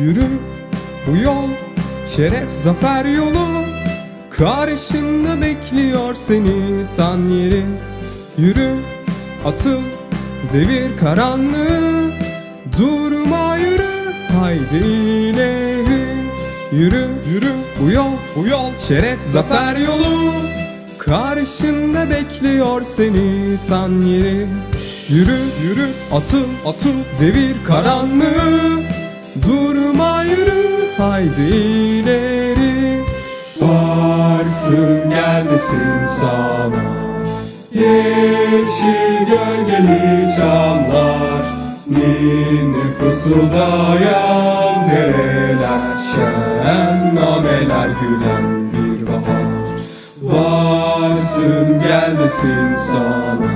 Yürü bu yol şeref zafer yolu. Karşında bekliyor seni tan yeri. Yürü atıl devir karanlığı. Durma yürü haydi ileri. Yürü yürü bu yol bu yol şeref zafer yolu. Karşında bekliyor seni tan yeri. Yürü yürü atıl atıl devir karanlığı Durma yürü haydi ileri. Varsın gel desin sana. Yeşil gölgeli çamlar Ninni fısıldayan dereler Şen nameler gülen bir bahar. Varsın gel desin sana.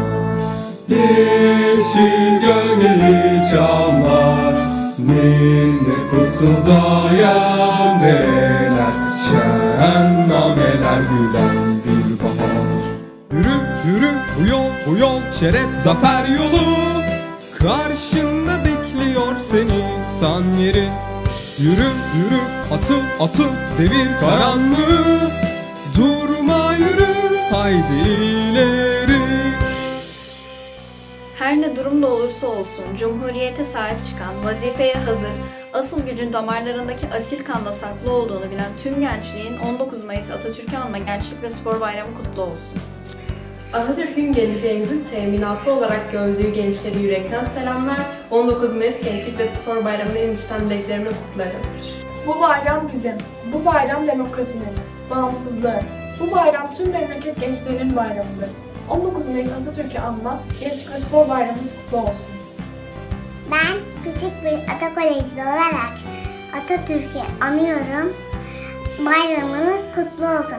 Yeşil gölgeli çamlar Ninni fısıldayan dereler Şen nameler gülen bir bahar. Yürü yürü bu yol bu yol şeref zafer yolu. Karşında bekliyor seni tan yeri. Yürü yürü atıl atıl devir karanlığı. Durma yürü haydi Her ne durumda olursa olsun Cumhuriyete sahip çıkan, vazifeye hazır, asıl gücün damarlarındaki asil kanda saklı olduğunu bilen tüm gençliğin 19 Mayıs Atatürk'ü anma Gençlik ve Spor Bayramı kutlu olsun. Atatürk'ün geleceğimizin teminatı olarak gördüğü gençleri yürekten selamlar. 19 Mayıs Gençlik ve Spor Bayramı'nın en içten dileklerimi kutlarım. Bu bayram bizim. Bu bayram demokrasinin, bağımsızlığın. Bu bayram tüm memleket gençlerinin bayramıdır. 19 Mayıs Atatürk'ü anma, Gençlik ve Spor Bayramımız kutlu olsun. Ben küçük bir ata kolejli olarak Atatürk'ü anıyorum. Bayramınız kutlu olsun.